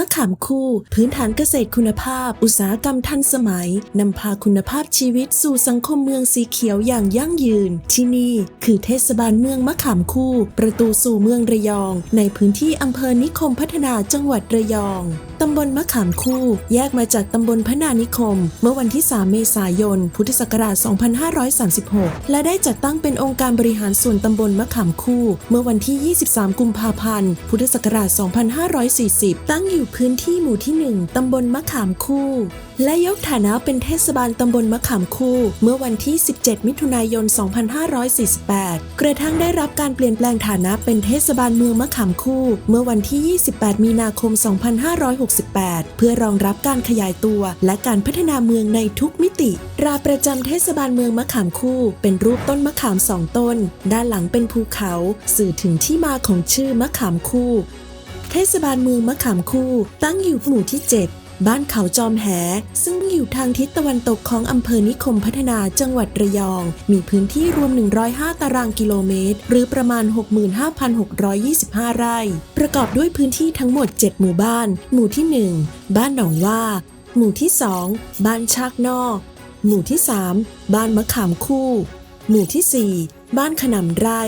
มะขามคู่ พื้นฐานเกษตรคุณภาพ อุตสาหกรรมทันสมัย นำพาคุณภาพชีวิตสู่สังคมเมืองสีเขียวอย่างยั่งยืน ที่นี่คือเทศบาลเมืองมะขามคู่ ประตูสู่เมืองระยอง ในพื้นที่อำเภอนิคมพัฒนาจังหวัดระยอง ตำบลมะขามคู่ แยกมาจากตำบลพนานิคม เมื่อวันที่ 3 เมษายน พุทธศักราช 2536 และได้จัดตั้งเป็นองค์การบริหารส่วนตำบลมะขามคู่ เมื่อวันที่ 23 กุมภาพันธ์ พุทธศักราช 2540 ตั้งอยู่พื้นที่หมู่ที่ 1 ตำบลมะขามคู่ และยกฐานะเป็นเทศบาลตำบลมะขามคู่ เมื่อวันที่ 17 มิถุนายน 2548 กระทั่งได้รับการเปลี่ยนแปลงฐานะเป็นเทศบาลเมืองมะขามคู่ เมื่อวันที่ 28 มีนาคม 2568 เพื่อรองรับการขยายตัวและการพัฒนาเมืองในทุกมิติ ราประจำเทศบาลเมืองมะขามคู่ เป็นรูปต้นมะขามสองต้น ด้านหลังเป็นภูเขา สื่อถึงที่มาของชื่อมะขามคู่เทศบาลเมืองมะขามคู่ ตั้งอยู่หมู่ที่ 7 บ้านเขาจอมแห ซึ่งอยู่ทางทิศตะวันตกของอำเภอนิคมพัฒนาจังหวัดระยอง มีพื้นที่รวม 105 ตารางกิโลเมตร หรือประมาณ 65,625 ไร่ ประกอบด้วยพื้นที่ทั้งหมด 7 หมู่บ้าน หมู่ที่ 1 บ้านหนองว่า หมู่ที่ 2 บ้านชากนอก หมู่ที่ 3 บ้านมะขามคู่ หมู่ที่ 4 บ้านขนำไร่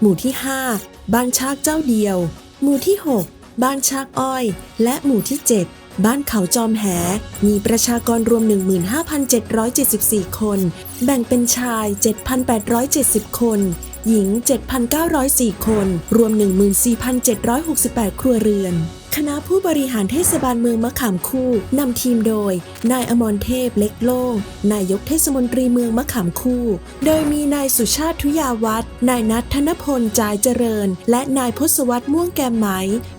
หมู่ที่ 5 บ้านชากเจ้าเดียว หมู่ที่ 6 บ้านชากอ้อย และหมู่ที่ 7 บ้านเขาจอมแห มีประชากรรวม 15,774 คน แบ่งเป็นชาย 7,870 คน หญิง 7,904 คน รวม 14,768 ครัวเรือน คณะผู้บริหารเทศบาลเมืองมะขามคู่นำทีมโดย นายอมรเทพเล็กโล่งนายกเทศมนตรีเมืองมะขามคู่ โดยมีนายสุชาติทุยาวัฒน์นายนัทธนพลจายเจริญ และนายพศวัตรม่วงแกมไหม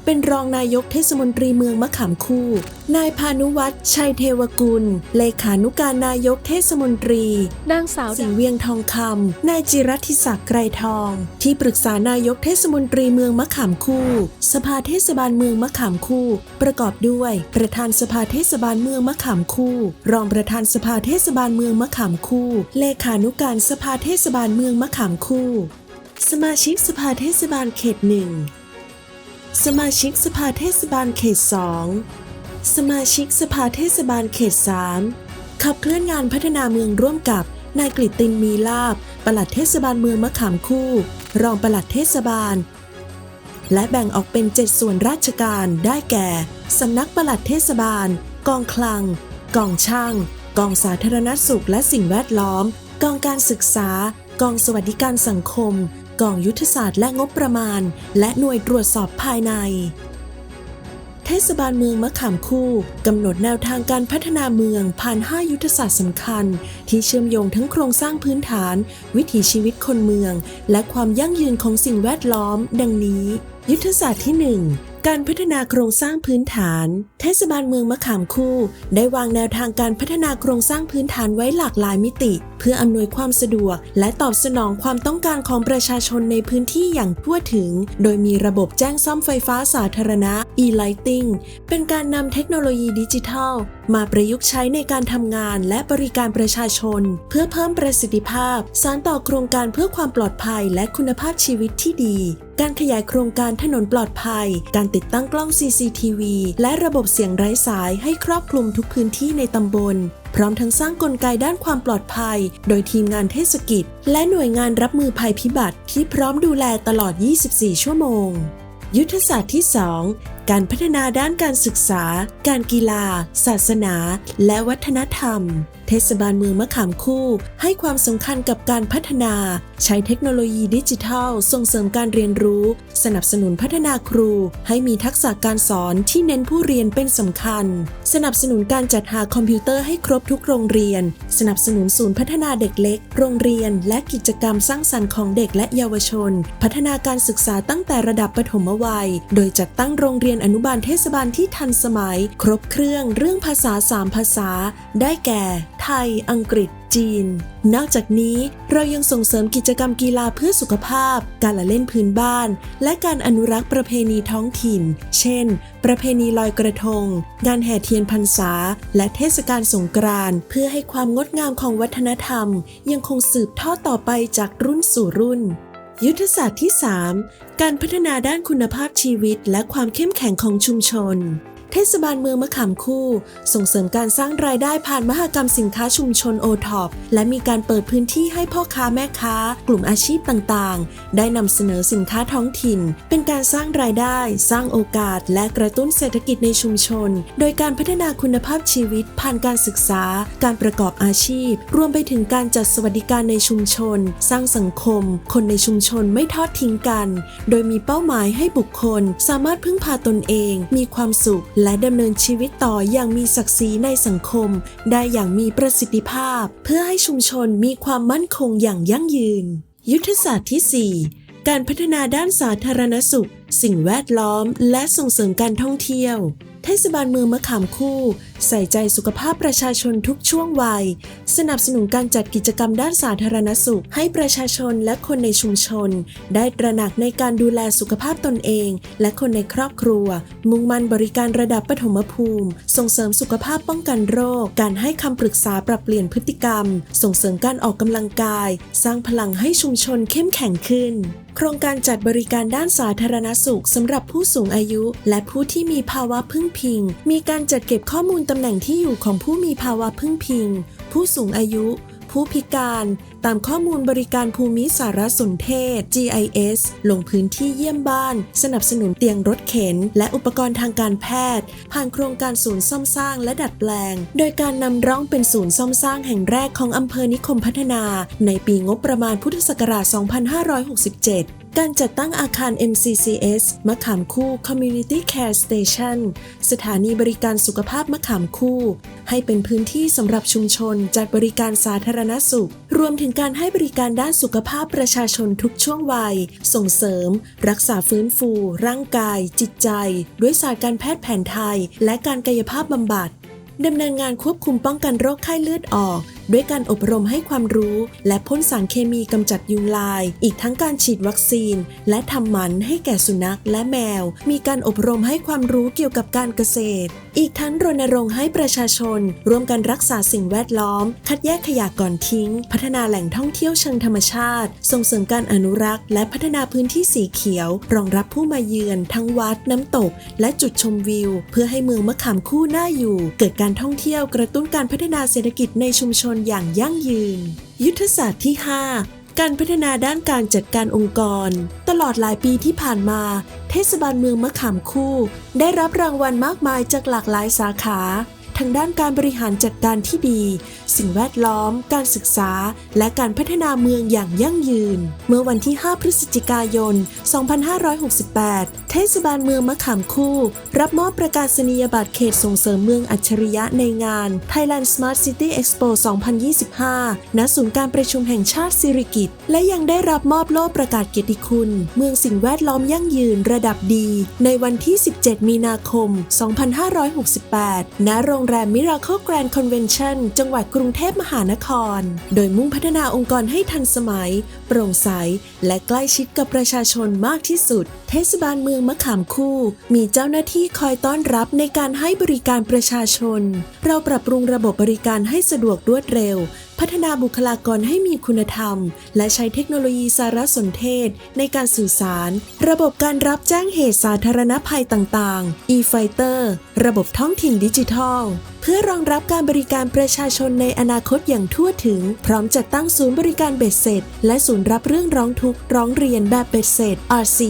เป็นรองนายกเทศมนตรีเมืองมะขามคู่ นายพานุวัฒน์ชัยเทวกุล เลขานุการนายกเทศมนตรีนางสาวสีเวียงทองคำนายจิรัติศักดิ์ไกรทอง ที่ปรึกษานายกเทศมนตรีเมืองมะขามคู่ สภาเทศบาลเมืองมะขามคู่ ประกอบด้วย ประธานสภาเทศบาลเมืองมะขามคู่ รองประธานสภาเทศบาลเมืองมะขามคู่ เลขานุการสภาเทศบาลเมืองมะขามคู่ สมาชิกสภาเทศบาลเขตหนึ่งสมาชิกสภาเทศบาลเขตสองสมาชิกสภาเทศบาลเขต3ขับเคลื่อนงานพัฒนาเมืองร่วมกับนายกฤตินมีลาบ ปลัดเทศบาลเมืองมะขามคู่ รองปลัดเทศบาล และแบ่งออกเป็น 7 ส่วนราชการได้แก่ สำนักปลัดเทศบาล กองคลัง กองช่าง กองสาธารณสุขและสิ่งแวดล้อม กองการศึกษา กองสวัสดิการสังคม กองยุทธศาสตร์และงบประมาณ และหน่วยตรวจสอบภายใน เทศบาลเมืองมะขามคู่กำหนดแนวทางการพัฒนาเมืองผ่าน 5 ยุทธศาสตร์สำคัญ ที่เชื่อมโยงทั้งโครงสร้างพื้นฐาน วิถีชีวิตคนเมือง และความยั่งยืนของสิ่งแวดล้อม ดังนี้ ยุทธศาสตร์ที่ 1การพัฒนาโครงสร้างพื้นฐาน เทศบาลเมืองมะขามคู่ ได้วางแนวทางการพัฒนาโครงสร้างพื้นฐานไว้หลากหลายมิติ เพื่ออำนวยความสะดวก และตอบสนองความต้องการของประชาชนในพื้นที่อย่างทั่วถึง โดยมีระบบแจ้งซ่อมไฟฟ้าสาธารณะ e-lighting เป็นการนำเทคโนโลยีดิจิทัล มาประยุกต์ใช้ในการทำงานและบริการประชาชน เพื่อเพิ่มประสิทธิภาพ สานต่อโครงการเพื่อความปลอดภัยและคุณภาพชีวิตที่ดี การขยายโครงการถนนปลอดภัย การติดตั้งกล้อง CCTV และระบบเสียงไร้สายให้ครอบคลุมทุกพื้นที่ในตำบลพร้อมทั้งสร้างกลไกด้านความปลอดภัย โดยทีมงานเทศกิจ และหน่วยงานรับมือภัยพิบัติที่พร้อมดูแลตลอด 24 ชั่วโมง ยุทธศาสตร์ที่ 2 การพัฒนาด้านการศึกษา การกีฬา ศาสนา และวัฒนธรรม เทศบาลเมืองมะขามคู่ ให้ความสำคัญกับการพัฒนา ใช้เทคโนโลยีดิจิทัล ส่งเสริมการเรียนรู้ สนับสนุนพัฒนาครู ให้มีทักษะการสอนที่เน้นผู้เรียนเป็นสำคัญ สนับสนุนการจัดหาคอมพิวเตอร์ให้ครบทุกโรงเรียน สนับสนุนศูนย์พัฒนาเด็กเล็ก โรงเรียน และกิจกรรมสร้างสรรค์ของเด็กและเยาวชน พัฒนาการศึกษาตั้งแต่ระดับปฐมวัย โดยจัดตั้งโรงเรียนอนุบาลเทศบาลที่ทันสมัย ครบเครื่องเรื่องภาษา 3 ภาษา ได้แก่ ไทย อังกฤษ จีน นอกจากนี้เรายังส่งเสริมกิจกรรมกีฬาเพื่อสุขภาพ การละเล่นพื้นบ้าน และการอนุรักษ์ประเพณีท้องถิ่น เช่น ประเพณีลอยกระทง งานแห่เทียนพรรษา และเทศกาลสงกรานต์เพื่อให้ความงดงามของวัฒนธรรม ยังคงสืบทอดต่อไปจากรุ่นสู่รุ่นยุทธศาสตร์ที่ 3 การพัฒนาด้านคุณภาพชีวิตและความเข้มแข็งของชุมชน เทศบาลเมืองมะขามคู่ ส่งเสริมการสร้างรายได้ผ่านมหกรรมสินค้าชุมชนโอท็อปและมีการเปิดพื้นที่ให้พ่อค้าแม่ค้า กลุ่มอาชีพต่างๆ ได้นำเสนอสินค้าท้องถิ่น เป็นการสร้างรายได้ สร้างโอกาส และกระตุ้นเศรษฐกิจในชุมชน โดยการพัฒนาคุณภาพชีวิต ผ่านการศึกษา การประกอบอาชีพ รวมไปถึงการจัดสวัสดิการในชุมชน สร้างสังคม คนในชุมชนไม่ทอดทิ้งกัน โดยมีเป้าหมายให้บุคคล สามารถพึ่งพาตนเอง มีความสุขและดำเนินชีวิตต่ออย่างมีศักดิ์ศรีในสังคม ได้อย่างมีประสิทธิภาพ เพื่อให้ชุมชนมีความมั่นคงอย่างยั่งยืน ยุทธศาสตร์ที่ 4 การพัฒนาด้านสาธารณสุข สิ่งแวดล้อม และส่งเสริมการท่องเที่ยว เทศบาลเมืองมะขามคู่ ใส่ใจสุขภาพประชาชนทุกช่วงวัย สนับสนุนการจัดกิจกรรมด้านสาธารณสุข ให้ประชาชนและคนในชุมชน ได้ตระหนักในการดูแลสุขภาพตนเอง และคนในครอบครัว มุ่งมั่นบริการระดับปฐมภูมิ ส่งเสริมสุขภาพป้องกันโรค การให้คำปรึกษาปรับเปลี่ยนพฤติกรรม ส่งเสริมการออกกำลังกาย สร้างพลังให้ชุมชนเข้มแข็งขึ้น โครงการจัดบริการด้านสาธารณสุขสำหรับผู้สูงอายุ และผู้ที่มีภาวะพึ่งพิง มีการจัดเก็บข้อมูลตำแหน่งที่อยู่ของผู้มีภาวะพึ่งพิง ผู้สูงอายุ ผู้พิการ ตามข้อมูลบริการภูมิสารสนเทศ GIS ลงพื้นที่เยี่ยมบ้าน สนับสนุนเตียงรถเข็น และอุปกรณ์ทางการแพทย์ ผ่านโครงการศูนย์ซ่อมสร้างและดัดแปลง โดยการนำร่องเป็นศูนย์ซ่อมสร้างแห่งแรกของอำเภอนิคมพัฒนา ในปีงบประมาณพุทธศักราช 2567 การจัดตั้งอาคาร MCCS มะขามคู่ Community Care Station สถานีบริการสุขภาพมะขามคู่ ให้เป็นพื้นที่สำหรับชุมชนจัดบริการสาธารณสุข รวมถึงการให้บริการด้านสุขภาพประชาชนทุกช่วงวัย ส่งเสริม รักษาฟื้นฟู ร่างกาย จิตใจ ด้วยศาสตร์การแพทย์แผนไทย และการกายภาพบำบัดดำเนินงานควบคุมป้องกันโรคไข้เลือดออก ด้วยการอบรมให้ความรู้ และพ่นสารเคมีกำจัดยุงลาย อีกทั้งการฉีดวัคซีน และทำหมันให้แก่สุนัขและแมว มีการอบรมให้ความรู้เกี่ยวกับการเกษตร อีกทั้งรณรงค์ให้ประชาชน ร่วมกันรักษาสิ่งแวดล้อม คัดแยกขยะก่อนทิ้ง พัฒนาแหล่งท่องเที่ยวเชิงธรรมชาติ ส่งเสริมการอนุรักษ์ และพัฒนาพื้นที่สีเขียว รองรับผู้มาเยือน ทั้งวัด น้ำตก และจุดชมวิว เพื่อให้เมืองมะขามคู่น่าอยู่ เกิดการท่องเที่ยวกระตุ้นการพัฒนาเศรษฐกิจในชุมชนอย่างยั่งยืน ยุทธศาสตร์ที่ 5 การพัฒนาด้านการจัดการองค์กร ตลอดหลายปีที่ผ่านมา เทศบาลเมืองมะขามคู่ ได้รับรางวัลมากมายจากหลากหลายสาขา ทางด้านการบริหารจัดการที่ดี สิ่งแวดล้อม การศึกษา และการพัฒนาเมืองอย่างยั่งยืน เมื่อวันที่ 5 พฤศจิกายน 2568 เทศบาลเมืองมะขามคู่ รับมอบประกาศนียบัตรเขตส่งเสริมเมืองอัจฉริยะในงาน Thailand Smart City Expo 2025 ณ ศูนย์การประชุมแห่งชาติสิริกิติ์และยังได้รับมอบโล่ประกาศเกียรติคุณ เมืองสิ่งแวดล้อมยั่งยืนระดับดี ในวันที่ 17 มีนาคม 2568 ณ โรงแรมมิราเคิลแกรนด์คอนเวนชั่นจังหวัดกรุงเทพมหานคร โดยมุ่งพัฒนาองค์กรให้ทันสมัย โปร่งใส และใกล้ชิดกับประชาชนมากที่สุด เทศบาลเมืองมะขามคู่ มีเจ้าหน้าที่คอยต้อนรับในการให้บริการประชาชน เราปรับปรุงระบบบริการให้สะดวกรวดเร็ว พัฒนาบุคลากรให้มีคุณธรรม และใช้เทคโนโลยีสารสนเทศ ในการสื่อสาร ระบบการรับแจ้งเหตุสาธารณภัยต่างๆ e-fighter ระบบท้องถิ่นดิจิทัล เพื่อรองรับการบริการประชาชนในอนาคตอย่างทั่วถึง พร้อมจัดตั้งศูนย์บริการเบ็ดเสร็จ และศูนย์รับเรื่องร้องทุกข์ร้องเรียนแบบเบ็ดเสร็จ RC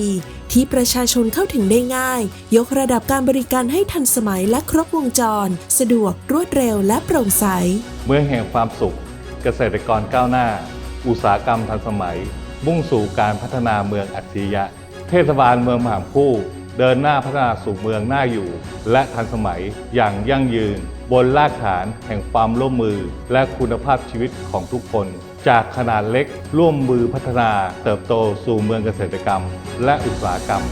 ที่ประชาชนเข้าถึงได้ง่าย ยกระดับการบริการให้ทันสมัยและครบวงจร สะดวกรวดเร็วและโปร่งใส เมืองแห่งความสุข เกษตรกรก้าวหน้า อุตสาหกรรมทันสมัย มุ่งสู่การพัฒนาเมืองอัจฉริยะ เทศบาลเมืองมหามคู่ เดินหน้าพัฒนาสู่เมืองน่าอยู่ และทันสมัยอย่างยั่งยืน บนรากฐานแห่งความร่วมมือ และคุณภาพชีวิตของทุกคน จากขนาดเล็กร่วมมือพัฒนาเติบโตสู่เมืองเกษตรกรรม และอุตสาหกรรม